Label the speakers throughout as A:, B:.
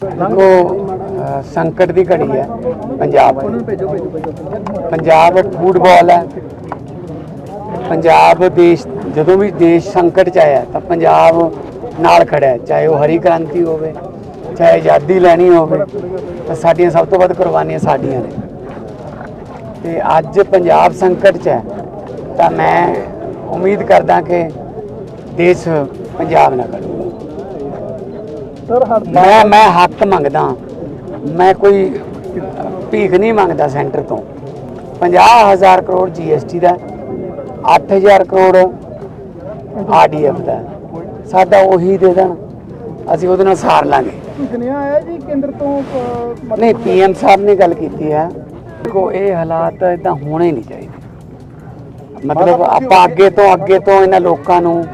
A: ਦੇਖੋ ਸੰਕਟ ਦੀ ਘੜੀ ਹੈ, ਪੰਜਾਬ ਪੰਜਾਬ ਫੁੱਟਬਾਲ ਹੈ। ਪੰਜਾਬ ਦੇਸ਼, ਜਦੋਂ ਵੀ ਦੇਸ਼ ਸੰਕਟ ਚ ਆਇਆ, ਤਾਂ ਪੰਜਾਬ ਨਾਲ ਖੜਾ ਹੈ, ਚਾਹੇ ਉਹ ਹਰੀ ਕ੍ਰਾਂਤੀ ਹੋਵੇ, ਚਾਹੇ ਆਜ਼ਾਦੀ ਲੈਣੀ ਹੋਵੇ, ਤਾਂ ਸਾਡੀਆਂ ਸਭ ਤੋਂ ਵੱਧ ਕੁਰਬਾਨੀਆਂ ਸਾਡੀਆਂ ਨੇ। ਤੇ ਅੱਜ ਪੰਜਾਬ ਸੰਕਟ ਚ ਹੈ, ਤਾਂ ਮੈਂ ਉਮੀਦ ਕਰਦਾ ਕਿ ਦੇਸ਼ ਪੰਜਾਬ ਨਾਲ ਮੈਂ ਮੈਂ ਹੱਕ ਮੰਗਦਾ ਮੈਂ ਕੋਈ ਭੀਖ ਨਹੀਂ ਮੰਗਦਾ ਸੈਂਟਰ ਤੋਂ। 50000 ਕਰੋੜ ਜੀਐਸਟੀ ਦਾ 8000 ਕਰੋੜ ਆਰਡੀਐਫ ਦਾ ਸਾਡਾ ਉਹੀ ਦੇ ਦੇਣ। ਅਸੀਂ ਉਹਦੇ ਨਾਲ ਸਾਰ ਲਾਂਗੇ।
B: ਸੁਨੇਹਾ ਆਇਆ ਜੀ ਕੇਂਦਰ ਤੋਂ ਅਹ, ਮਤਲਬ
A: ਨਹੀਂ ਪੀਐਮ ਸਾਹਿਬ ਨੇ ਗੱਲ ਕੀਤੀ ਹੈ। ਦੇਖੋ ਇਹ ਹਾਲਾਤ ਇਦਾਂ ਹੋਣੇ ਨਹੀਂ ਚਾਹੀਦੇ। ਮਤਲਬ ਆਪਾਂ ਅੱਗੇ ਤੋਂ ਅੱਗੇ ਤੋਂ ਇਹਨਾਂ ਲੋਕਾਂ ਨੂੰ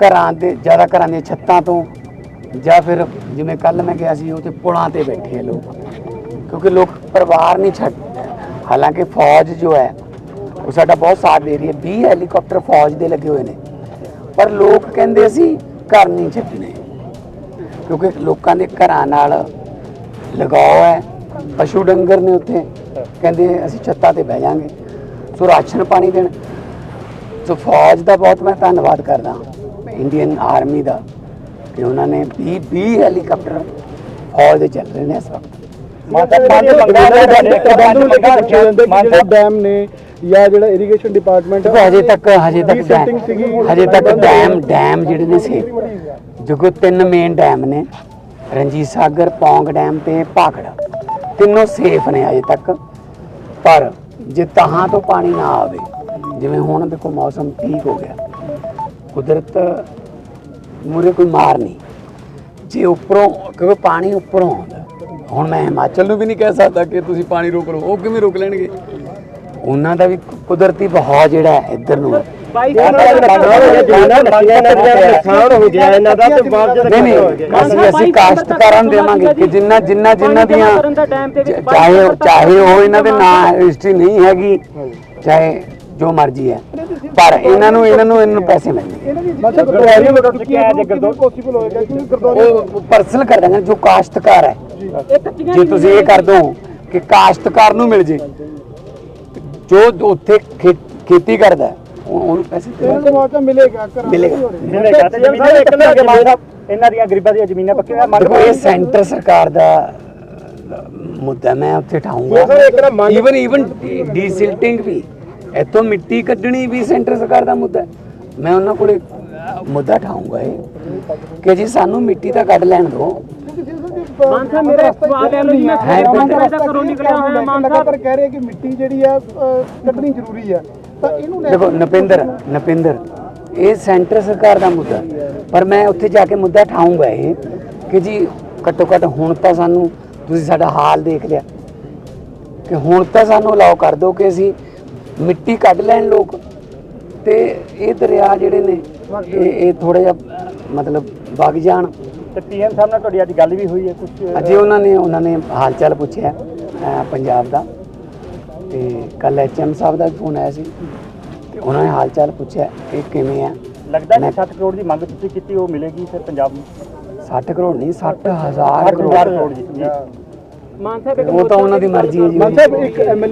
A: ਘਰਾਂ ਦੇ ਜ਼ਿਆਦਾ ਘਰਾਂ ਦੀਆਂ ਛੱਤਾਂ ਤੋਂ ਜਾਂ ਫਿਰ ਜਿਵੇਂ ਕੱਲ ਮੈਂ ਗਿਆ ਸੀ, ਉੱਥੇ ਪੁਲਾਂ ਤੇ ਬੈਠੇ ਆ ਲੋਕ। ਕਿਉਂਕਿ ਲੋਕ ਪਰਿਵਾਰ ਨਹੀਂ ਛੱਡ ਹਾਲਾਂਕਿ ਫੌਜ ਜੋ ਹੈ, ਉਹ ਸਾਡਾ ਬਹੁਤ ਸਾਥ ਦੇ ਰਹੀ ਹੈ। 20 ਹੈਲੀਕਾਪਟਰ ਫੌਜ ਦੇ ਲੱਗੇ ਹੋਏ ਨੇ। ਪਰ ਲੋਕ ਕਹਿੰਦੇ ਅਸੀਂ ਘਰ ਨਹੀਂ ਛੱਡਣੇ। ਕਿਉਂਕਿ ਲੋਕਾਂ ਦੇ ਘਰਾਂ ਨਾਲ ਲਗਾਓ ਹੈ। ਪਸ਼ੂ ਡੰਗਰ ਨੇ ਉੱਥੇ ਕਹਿੰਦੇ ਅਸੀਂ ਛੱਤਾਂ ਤੇ ਬਹਿ ਜਾਾਂਗੇ ਸੋ ਰਾਸ਼ਨ ਪਾਣੀ ਦੇਣ। ਸੋ ਫੌਜ ਦਾ ਬਹੁਤ ਮੈਂ ਧੰਨਵਾਦ ਕਰਦਾ। ਇੰਡੀਅਨ ਆਰਮੀ ਦਾ। ਕਿ ਉਹਨਾਂ ਨੇ 20 20 ਹੈਲੀਕਾਪਟਰ ਫੌਜ ਦੇ ਚੱਲ ਰਹੇ ਨੇ ਇਸ ਵਕਤ
B: ਜਿਹੜਾ ਡੈਮ ਨੇ ਜਾਂ ਜਿਹੜਾ ਇਰੀਗੇਸ਼ਨ ਡਿਪਾਰਟਮੈਂਟ
A: ਦੇਖੋ ਹਜੇ ਤੱਕ ਹਜੇ ਤੱਕ ਹਜੇ ਤੱਕ ਡੈਮ ਡੈਮ ਜਿਹੜੇ ਨੇ ਸੇ ਦੇਖੋ ਤਿੰਨ ਮੇਨ ਡੈਮ ਨੇ ਰਣਜੀਤ ਸਾਗਰ ਪੌਂਗ ਡੈਮ ਤੇ ਭਾਖੜਾ ਤਿੰਨੋਂ ਸੇਫ ਨੇ ਅਜੇ ਤੱਕ ਪਰ ਜੇ ਤਹਾਂ ਤੋਂ ਪਾਣੀ ਨਾ ਆਵੇ ਜਿਵੇਂ ਹੁਣ ਦੇਖੋ ਮੌਸਮ ਠੀਕ ਹੋ ਗਿਆ ਕੁਦਰਤ ਮੂਰੇ ਕੋਈ ਮਾਰ ਨਹੀਂ। ਜੇ ਉੱਪਰੋਂ ਕਿਉਂਕਿ ਪਾਣੀ ਉੱਪਰੋਂ ਆਉਂਦਾ। ਹੁਣ ਮੈਂ ਹਿਮਾਚਲ ਨੂੰ ਵੀ ਨਹੀਂ ਕਹਿ ਸਕਦਾ ਕਿ ਤੁਸੀਂ ਪਾਣੀ ਰੋਕ ਲਓ ਉਹ ਕਿਵੇਂ ਰੋਕ ਲੈਣਗੇ? ਉਹਨਾਂ ਦਾ ਵੀ ਕੁਦਰਤੀ ਬਹਾਅ ਜਿਹੜਾ ਹੈ ਇੱਧਰ ਨੂੰ। ਹੈ। ਨਹੀਂ ਨਹੀਂ ਅਸੀਂ ਅਸੀਂ ਕਾਸ਼ਤਕਾਰਾਂ ਨੂੰ ਦੇਵਾਂਗੇ ਕਿ ਜਿੰਨਾ ਜਿੰਨਾ ਜਿੰਨਾ ਦੀਆਂ ਚਾਹੇ ਚਾਹੇ ਉਹ ਇਹਨਾਂ ਦੇ ਨਾਂ ਰਜਿਸਟਰੀ ਨਹੀਂ ਹੈਗੀ ਚਾਹੇ ਜੋ ਮਰਜ਼ੀ ਹੈ। ਪਰ ਇਹਨਾਂ ਨੂੰ ਇਹਨਾਂ ਨੂੰ ਇਹਨਾਂ ਨੂੰ ਪੈਸੇ ਮਿਲਣਗੇ
B: ਇਹਨਾਂ ਦੀ ਮਤਲਬ ਗੁਰਦੁਆਰੇ ਨੂੰ ਰੋਕ ਕੇ ਕਿਵੇਂ ਪੋਸੀਬਲ ਹੋਏਗਾ ਕਿਉਂਕਿ ਗੁਰਦੁਆਰੇ
A: ਉਹ ਪਰਸਨਲ ਕਰ ਦਾਂਗੇ ਜੋ ਕਾਸ਼ਤਕਾਰ ਹੈ। ਜੇ। ਤੁਸੀਂ ਇਹ ਕਰ ਦੋ ਕਿ ਕਾਸ਼ਤਕਾਰ ਨੂੰ ਮਿਲ ਜੇ ਜੋ ਉੱਥੇ ਖੇਤੀ ਕਰਦਾ ਉਹਨੂੰ ਪੈਸੇ
B: ਮਿਲੇਗਾ ਘਰਾਂ ਦਾ
A: ਮਿਲੇਗਾ।
B: ਵੀ ਹੋ ਰਿਹਾ।
C: ਮਿਲੇਗਾ ਤੇ ਜ਼ਮੀਨਾਂ ਇੱਕ ਲੈ ਕੇ ਮਾਨ ਸਾਹਿਬ ਇਹਨਾਂ ਦੀਆਂ ਗਰੀਬਾਂ ਦੀਆਂ ਜ਼ਮੀਨਾਂ ਪੱਕੀਆਂ ਮੰਗ
A: ਦੇਖੋ ਇਹ ਸੈਂਟਰ ਸਰਕਾਰ ਦਾ ਮੁੱਦਾ ਮੈਂ ਉੱਥੇ ਠਾਉਂਗਾ
C: ਇੱਕ ਨਾ ਮੰਗ
A: ਈਵਨ ਈਵਨ ਡੀਸਿਲਟਿੰਗ ਵੀ। ਇੱਥੋਂ ਮਿੱਟੀ ਕੱਢਣੀ ਵੀ ਸੈਂਟਰ ਸਰਕਾਰ ਦਾ ਮੁੱਦਾ ਹੈ। ਮੈਂ ਉਹਨਾਂ ਕੋਲੇ ਮੁੱਦਾ ਠਾਉਂਗਾ ਇਹ ਕਿ ਜੀ ਸਾਨੂੰ ਮਿੱਟੀ ਤਾਂ ਕੱਢ ਲੈਣ ਦਿਓ।
B: ਮਾਨ ਸਾਹਿਬ ਮੇਰਾ ਸਵਾਲ ਹੈ ਮੈਂ ਵਜੇ ਤੱਕ ਘਰੋਂ ਨਿਕਲਿਆ ਹੋਇਆ ਮਾਨ ਸਾਹਿਬ। ਲਗਾਤਾਰ ਕਹਿ ਰਹੇ ਕਿ ਮਿੱਟੀ ਜਿਹੜੀ ਆ ਕੱਢਣੀ ਜ਼ਰੂਰੀ ਆ। ਤਾਂ ਇਹਨੂੰ ਲੈ
A: ਦੇਖੋ ਨਪਿੰਦਰ ਨਪਿੰਦਰ ਇਹ ਸੈਂਟਰ ਸਰਕਾਰ ਦਾ ਮੁੱਦਾ। ਪਰ ਮੈਂ ਉੱਥੇ ਜਾ ਕੇ ਮੁੱਦਾ ਠਾਉਂਗਾ ਇਹ ਕਿ ਜੀ ਘੱਟੋ ਘੱਟ ਹੁਣ ਤਾਂ ਸਾਨੂੰ ਤੁਸੀਂ ਸਾਡਾ ਹਾਲ ਦੇਖ ਲਿਆ। ਕਿ ਹੁਣ ਤਾਂ ਸਾਨੂੰ ਅਲਾਉ ਕਰ ਦਿਓ ਕਿ ਅਸੀਂ ਮਿੱਟੀ ਕੱਢ ਲੈਣ ਲੋਕ। ਤੇ ਇਹ ਦਰਿਆ ਜਿਹੜੇ ਨੇ ਇਹ ਇਹ ਥੋੜਾ ਜਿਹਾ ਮਤਲਬ ਵਗ ਜਾਣ।
C: ਤੇ ਪੀਐਮ ਸਾਹਿਬ ਨਾਲ ਤੁਹਾਡੀ ਅੱਜ ਗੱਲ ਵੀ ਹੋਈ ਹੈ ਕੁਝ
A: ਅਜੇ ਉਹਨਾਂ ਨੇ ਉਹਨਾਂ ਨੇ ਹਾਲ ਚਾਲ ਪੁੱਛਿਆ ਅਹ, ਪੰਜਾਬ ਦਾ। ਤੇ ਕੱਲ ਐਚਐਮ ਸਾਹਿਬ ਦਾ ਫੋਨ ਆਇਆ ਸੀ। ਤੇ ਉਹਨਾਂ ਨੇ ਹਾਲ ਚਾਲ ਪੁੱਛਿਆ ਕਿ ਕਿਵੇਂ ਆ।
C: ਲੱਗਦਾ ਕਿ 7 ਕਰੋੜ ਦੀ ਮੰਗ ਤੁਸੀਂ ਕੀਤੀ ਉਹ ਮਿਲੇਗੀ ਫਿਰ ਪੰਜਾਬ ਨੂੰ?
A: 60 ਕਰੋੜ ਨਹੀਂ 60000
C: 8
A: ਕਰੋੜ।
C: ਕਰੋੜ ਜੀ ਜੀ।
B: ਮਾਨ ਸਾਹਿਬ
A: ਉਹ ਤਾਂ ਉਹਨਾਂ ਦੀ ਮਰਜ਼ੀ ਹੈ ਜੀ।
B: ਮਾਨ ਸਾਹਿਬ ਇੱਕ ਐਮਐਲਏ